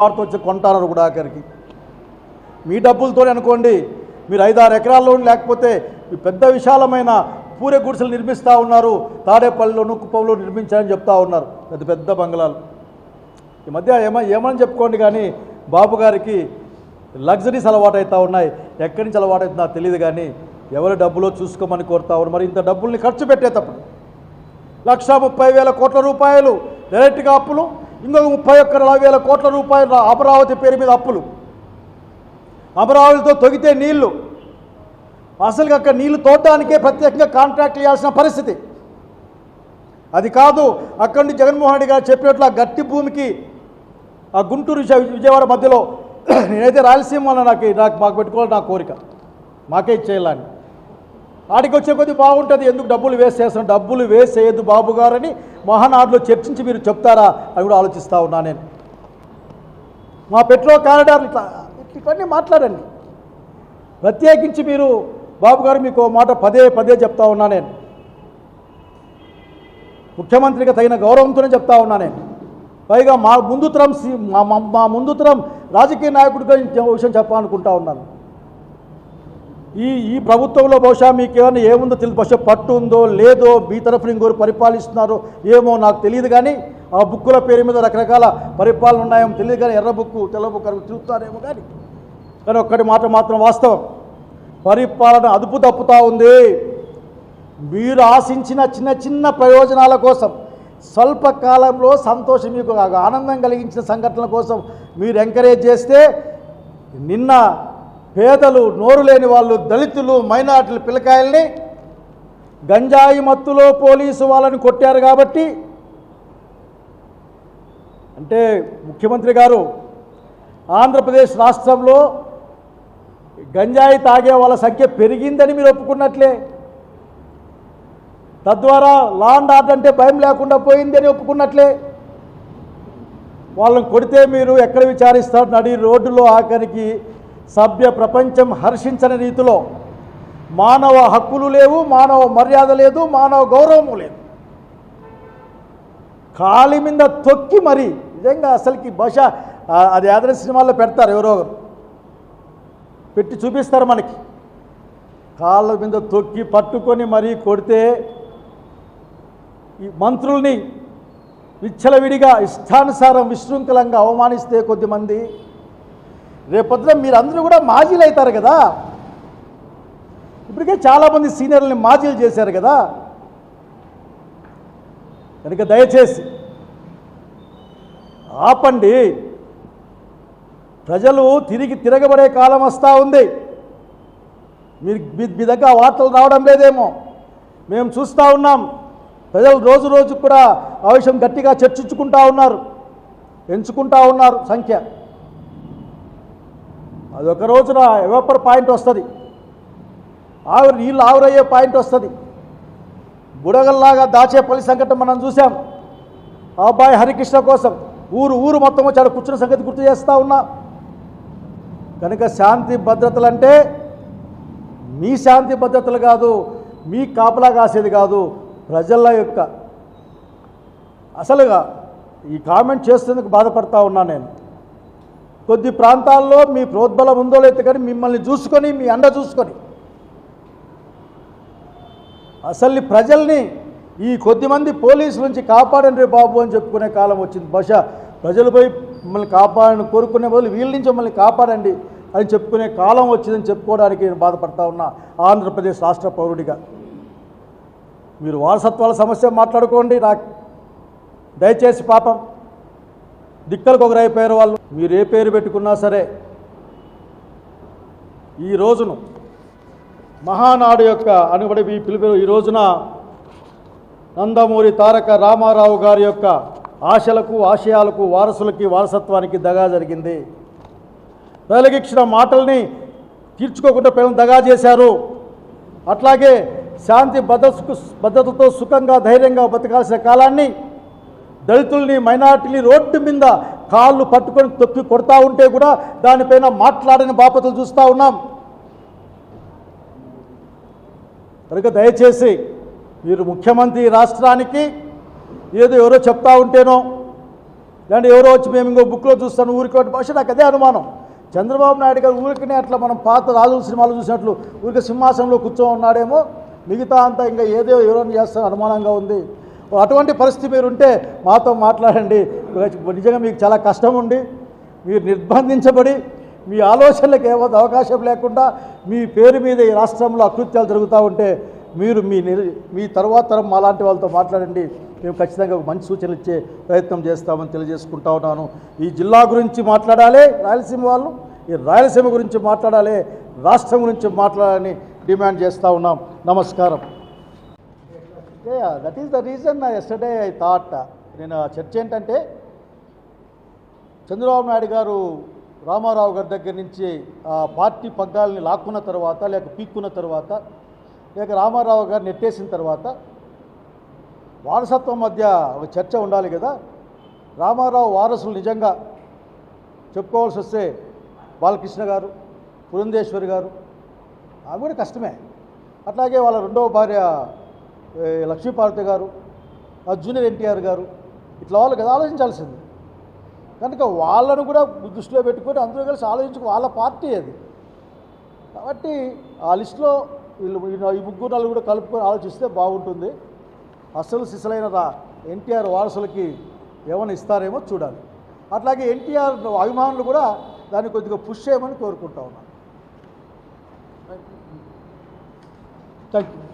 వారితో వచ్చి కొంటారు కూడా ఆఖరికి. మీ డబ్బులతో అనుకోండి మీరు ఐదారు ఎకరాల్లో లేకపోతే పెద్ద విశాలమైన పూరే గుడిసెలు నిర్మిస్తూ ఉన్నారు తాడేపల్లిలోను కుప్పంలో నిర్మించారని చెప్తా ఉన్నారు. పెద్ద పెద్ద బంగ్లాలు. ఈ మధ్య ఏమ ఏమని చెప్పుకోండి కానీ బాబు గారికి లగ్జరీస్ అలవాటు అవుతూ ఉన్నాయి. ఎక్కడి నుంచి అలవాటు అవుతుందో తెలియదు కానీ ఎవరి డబ్బులో చూసుకోమని కోరుతా ఉన్నారు. మరి ఇంత డబ్బుల్ని ఖర్చు పెట్టేటప్పుడు లక్ష ముప్పై వేల కోట్ల రూపాయలు డైరెక్ట్గా అప్పులు ఇంకొక ముప్పై ఒక్క నలభై వేల కోట్ల రూపాయలు అమరావతి పేరు మీద అప్పులు. అమరావతితో తొగితే నీళ్ళు. అసలు అక్కడ నీళ్ళు తోడడానికే ప్రత్యేకంగా కాంట్రాక్ట్ ఇవ్వాల్సిన పరిస్థితి. అది కాదు అక్కడి నుంచి జగన్మోహన్ రెడ్డి గారు చెప్పినట్లు ఆ గట్టి భూమికి ఆ గుంటూరు విజయవాడ మధ్యలో నేనైతే రాయలసీమలో నాకు నాకు మాకు పెట్టుకోవాలి నా కోరిక. మాకే ఇచ్చేయాలని. ఆడికి వచ్చే కొద్దీ బాగుంటుంది. ఎందుకు డబ్బులు వేస్ట్ చేస్తాను డబ్బులు వేస్ట్ చేయొద్దు బాబు గారని మహానాడులో చర్చించి మీరు చెప్తారా అని కూడా ఆలోచిస్తూ ఉన్నా నేను. మా పెట్రో కారిడార్ ఇట్లా ఇవన్నీ మాట్లాడండి. ప్రత్యేకించి మీరు బాబు గారు మీకు ఓ మాట పదే పదే చెప్తా ఉన్నా నేను. ముఖ్యమంత్రిగా తగిన గౌరవంతోనే చెప్తా ఉన్నా నేను. పైగా మా ముందు తరం సి- మా మా- ముందు తరం రాజకీయ నాయకుడిగా విషయం చెప్పాలనుకుంటా ఉన్నాను. ఈ ఈ ప్రభుత్వంలో బహుశా మీకు ఏమైనా ఏముందో తెలియదు బహుశా పట్టు ఉందో లేదో మీ తరఫున ఇంకోరు పరిపాలిస్తున్నారో ఏమో నాకు తెలియదు కానీ ఆ బుక్కుల పేరు మీద రకరకాల పరిపాలన ఉన్నాయేమో తెలియదు కానీ ఎర్ర బుక్కు తెల్ల బుక్ అని చూస్తారేమో కానీ. కానీ ఒక్కటి మాట మాత్రం వాస్తవం. పరిపాలన అదుపు తప్పుతూ ఉంది. మీరు ఆశించిన చిన్న చిన్న ప్రయోజనాల కోసం స్వల్పకాలంలో సంతోషం మీకు ఆనందం కలిగించిన సంఘటనల కోసం మీరు ఎంకరేజ్ చేస్తే నిన్న పేదలు నోరు లేని వాళ్ళు దళితులు మైనార్టీల పిల్లకాయల్ని గంజాయి మత్తులో పోలీసు వాళ్ళని కొట్టారు కాబట్టి అంటే ముఖ్యమంత్రి గారు ఆంధ్రప్రదేశ్ రాష్ట్రంలో గంజాయి తాగే వాళ్ళ సంఖ్య పెరిగిందని మీరు ఒప్పుకున్నట్లే. తద్వారా లా అండ్ ఆర్డర్ అంటే భయం లేకుండా పోయింది అని ఒప్పుకున్నట్లే. వాళ్ళని కొడితే మీరు ఎక్కడ విచారిస్తారు నడి రోడ్డులో ఆఖరికి సభ్య ప్రపంచం హర్షించని రీతిలో మానవ హక్కులు లేవు మానవ మర్యాద లేదు మానవ గౌరవము లేదు. కాలి మీద తొక్కి మరి నిజంగా అసలుకి బహుశా అది ఆదరణ సినిమాల్లో పెడతారు ఎవరో ఒకరు. పెట్టి చూపిస్తారు మనకి. కాళ్ళ మీద తొక్కి పట్టుకొని మరీ కొడితే ఈ మంత్రుల్ని విచ్చలవిడిగా ఇష్టానుసారం విశృంఖలంగా అవమానిస్తే కొద్దిమంది రేపొద్దున మీరందరూ కూడా మాజీలు అవుతారు కదా. ఇప్పటికే చాలామంది సీనియర్లని మాజీలు చేశారు కదా. కనుక దయచేసి ఆపండి. ప్రజలు తిరిగి తిరగబడే కాలం వస్తూ ఉంది. మీరు మీ- దగ్గర వార్తలు రావడం లేదేమో. మేము చూస్తూ ఉన్నాం. ప్రజలు రోజు రోజు కూడా ఆ విషయం గట్టిగా చర్చించుకుంటా ఉన్నారు. పెంచుకుంటా ఉన్నారు సంఖ్య. అది ఒక రోజున ఎవపర్ పాయింట్ వస్తుంది? ఆవిరి నీళ్ళు ఆవిరయ్యే పాయింట్ వస్తుంది. బుడగల్లాగా దాచే పల్లి సంఘటన మనం చూసాం ఆ అబ్బాయి హరికృష్ణ కోసం ఊరు ఊరు మొత్తం వచ్చాడు కూర్చున్న సంగతి గుర్తు చేస్తూ ఉన్నా. కనుక శాంతి భద్రతలు అంటే మీ శాంతి భద్రతలు కాదు మీ కాపలా కాసేది కాదు ప్రజల యొక్క. అసలుగా ఈ కామెంట్ చేసేందుకు బాధపడతా ఉన్నాను నేను. కొద్ది ప్రాంతాల్లో మీ ప్రోద్బలం ఉందో లేదో కానీ మిమ్మల్ని చూసుకొని మీ అండ చూసుకొని. అసలు ప్రజల్ని ఈ కొద్దిమంది పోలీసుల నుంచి కాపాడండి బాబు అని చెప్పుకునే కాలం వచ్చింది. బహుశా ప్రజలపై మిమ్మల్ని కాపాడని కోరుకునే బదులు వీళ్ళ నుంచి మమ్మల్ని కాపాడండి అని చెప్పుకునే కాలం వచ్చిందని చెప్పుకోవడానికి నేను బాధపడతా ఉన్నా. ఆంధ్రప్రదేశ్ రాష్ట్ర పౌరుడిగా. మీరు వారసత్వాల సమస్య మాట్లాడుకోండి. నాకు దయచేసి పాపం దిక్కలకు ఒకరైపోయారు వాళ్ళు. మీరు ఏ పేరు పెట్టుకున్నా సరే ఈ రోజును మహానాడు యొక్క అనుబడి ఈ పిలుపు ఈ రోజున నందమూరి తారక రామారావు గారి యొక్క ఆశలకు ఆశయాలకు వారసులకి వారసత్వానికి దగా జరిగింది. ప్రజలకు ఇచ్చిన మాటల్ని తీర్చుకోకుండా ప్రజలను దగా చేశారు. అట్లాగే శాంతి భద్రతకు భద్రతతో సుఖంగా ధైర్యంగా బతకాల్సిన కాలాన్ని దళితుల్ని మైనార్టీని రోడ్డు మీద కాళ్ళు పట్టుకొని తొక్కి కొడతా ఉంటే కూడా దానిపైన మాట్లాడని బాపతలు చూస్తూ ఉన్నాం. కనుక దయచేసి మీరు ముఖ్యమంత్రి రాష్ట్రానికి ఏదో ఎవరో చెప్తా ఉంటేనో లేదంటే ఎవరో వచ్చి మేము ఇంకో బుక్లో చూస్తాను ఊరికి ఒకటి భాష నాకు అదే అనుమానం. చంద్రబాబు నాయుడు గారు ఊరికనే అట్లా మనం పాత రాజుల సినిమాలు చూసినట్లు ఊరికి సింహాసనంలో కూర్చో ఉన్నాడేమో మిగతా అంతా ఇంకా ఏదో ఎవరైనా చేస్తారో అనుమానంగా ఉంది. అటువంటి పరిస్థితి మీరు ఉంటే మాతో మాట్లాడండి. నిజంగా మీకు చాలా కష్టం ఉండి మీరు నిర్బంధించబడి మీ ఆలోచనలకు ఏమో అవకాశం లేకుండా మీ పేరు మీద ఈ రాష్ట్రంలో అకృత్యాలు జరుగుతూ ఉంటే మీరు మీ మీ తర్వాత తరం అలాంటి వాళ్ళతో మాట్లాడండి. మేము ఖచ్చితంగా మంచి సూచనలు ఇచ్చే ప్రయత్నం చేస్తామని తెలియజేసుకుంటా ఉన్నాను. ఈ జిల్లా గురించి మాట్లాడాలి రాయలసీమ వాళ్ళు ఈ రాయలసీమ గురించి మాట్లాడాలి రాష్ట్రం గురించి మాట్లాడాలని డిమాండ్ చేస్తూ ఉన్నాం. నమస్కారం. That is the reason yesterday I thought నేను చర్చ ఏంటంటే చంద్రబాబు నాయుడు గారు రామారావు గారి దగ్గర నుంచి పార్టీ పగ్గాలని లాక్కున్న తర్వాత లేక పీక్కున్న తర్వాత లేక రామారావు గారు నెట్టేసిన తర్వాత వారసత్వం మధ్య ఒక చర్చ ఉండాలి కదా. రామారావు వారసులు నిజంగా చెప్పుకోవాల్సి వస్తే బాలకృష్ణ గారు పురంధేశ్వరి గారు అవి కూడా కష్టమే. అట్లాగే వాళ్ళ రెండవ భార్య లక్ష్మీపార్వతి గారు జూనియర్ ఎన్టీఆర్ గారు ఇట్లా వాళ్ళు కదా ఆలోచించాల్సింది. కనుక వాళ్ళను కూడా దృష్టిలో పెట్టుకొని అందరూ కలిసి ఆలోచించుకు వాళ్ళ పార్టీ అది. కాబట్టి ఆ లిస్టులో వీళ్ళు ఈ- ముగ్గురు నలుగురు కూడా కలుపుకొని ఆలోచిస్తే బాగుంటుంది. అసలు సిసలైన ఎన్టీఆర్ వారసులకి ఏమైనా ఇస్తారేమో చూడాలి. అట్లాగే ఎన్టీఆర్ అభిమానులు కూడా దాన్ని కొద్దిగా పుష్ చేయమని కోరుకుంటా ఉన్నాను. Thank you